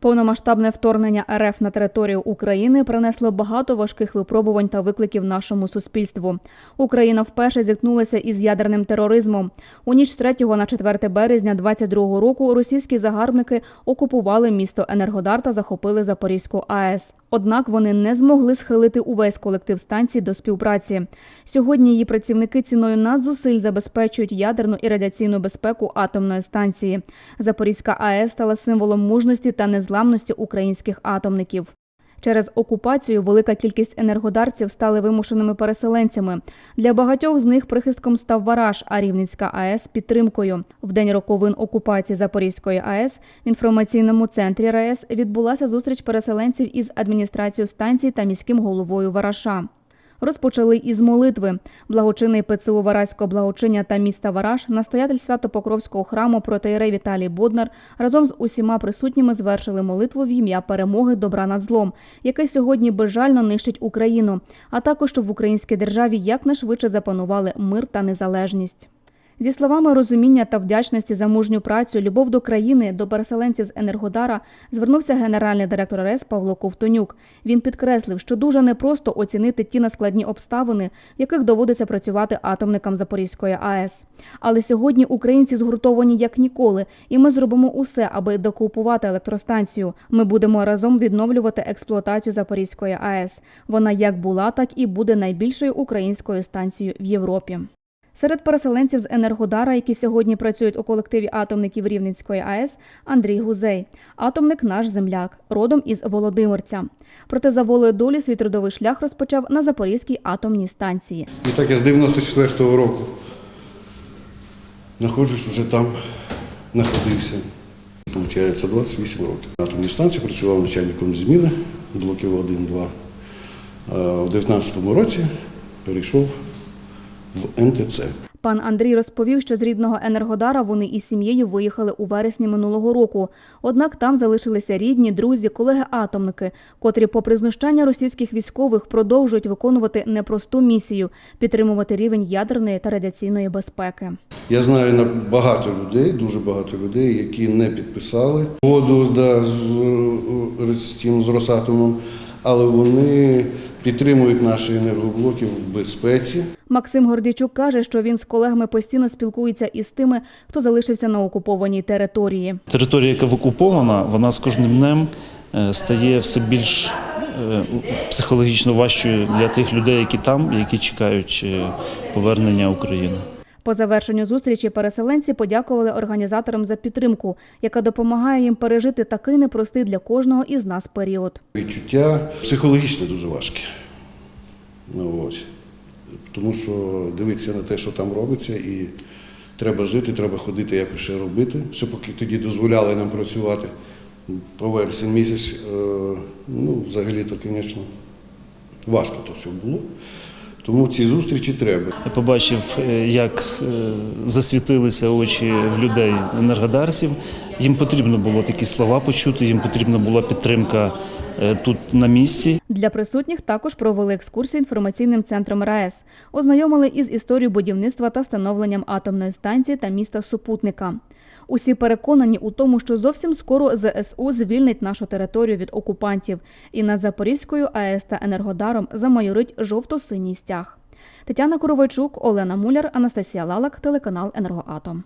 Повномасштабне вторгнення РФ на територію України принесло багато важких випробувань та викликів нашому суспільству. Україна вперше зіткнулася із ядерним тероризмом. У ніч з 3 на 4 березня 22 року російські загарбники окупували місто Енергодар та захопили Запорізьку АЕС. Однак вони не змогли схилити увесь колектив станцій до співпраці. Сьогодні її працівники ціною надзусиль забезпечують ядерну і радіаційну безпеку атомної станції. Запорізька АЕС стала символом мужності та незламності українських атомників. Через окупацію велика кількість енергодарців стали вимушеними переселенцями. Для багатьох з них прихистком став Вараж, а Рівненська АЕС підтримкою. В день роковин окупації Запорізької АЕС в інформаційному центрі РаЕС відбулася зустріч переселенців із адміністрацією станції та міським головою Вараша. Розпочали із молитви. Благочинний ПЦУ Вараського благочиння та міста Вараж, настоятель Свято-Покровського храму протеєрей Віталій Боднар разом з усіма присутніми звершили молитву в ім'я перемоги добра над злом, яке сьогодні безжально нищить Україну, а також щоб в українській державі якнайшвидше запанували мир та незалежність. Зі словами розуміння та вдячності за мужню працю, любов до країни, до переселенців з Енергодара звернувся генеральний директор РЕС Павло Ковтонюк. Він підкреслив, що дуже непросто оцінити ті наскладні обставини, в яких доводиться працювати атомникам Запорізької АЕС. Але сьогодні українці згуртовані як ніколи, і ми зробимо усе, аби докупувати електростанцію. Ми будемо разом відновлювати експлуатацію Запорізької АЕС. Вона як була, так і буде найбільшою українською станцією в Європі. Серед переселенців з Енергодара, які сьогодні працюють у колективі атомників Рівненської АЕС, Андрій Гузей. Атомник наш земляк, родом із Володимирця. Проте за волею долі свій трудовий шлях розпочав на Запорізькій атомній станції. І так я з 94-го року знаходжусь вже там, знаходився. Получається 28 років. На атомній станції працював начальником зміни блоків 1-2. А В 19-му році перейшов в НТЦ. Пан Андрій розповів, що з рідного Енергодара вони із сім'єю виїхали у вересні минулого року. Однак там залишилися рідні, друзі, колеги-атомники, котрі, попри знущання російських військових, продовжують виконувати непросту місію підтримувати рівень ядерної та радіаційної безпеки. Я знаю на багато людей, дуже багато людей, які не підписали угоду з Росатомом, але вони підтримують наші енергоблоки в безпеці. Максим Гордійчук каже, що він з колегами постійно спілкується із тими, хто залишився на окупованій території. Територія, яка окупована, вона з кожним днем е, стає все більш е, психологічно важчою для тих людей, які там, які чекають е, повернення України. По завершенню зустрічі переселенці подякували організаторам за підтримку, яка допомагає їм пережити такий непростий для кожного із нас період. Відчуття психологічно дуже важке. Ну. Тому що дивитися на те, що там робиться, і треба жити, треба ходити, якось ще робити. Ще поки тоді дозволяли нам працювати по вересень місяць, е, ну, взагалі-то, звісно, важко то все було. Тому ці зустрічі треба. Я побачив, е, як е, засвітилися очі в людей енергодарців. Їм потрібно було такі слова почути, їм потрібна була підтримка е, тут на місці. Для присутніх також провели екскурсію інформаційним центром РаЕС, ознайомили із історією будівництва та встановленням атомної станції та міста супутника. Усі переконані у тому, що зовсім скоро ЗСУ звільнить нашу територію від окупантів, і над Запорізькою АЕС та Енергодаром замайорить жовто-синій стяг. Тетяна Коровайчук, Олена Муляр, Анастасія Лалак, телеканал Енергоатом.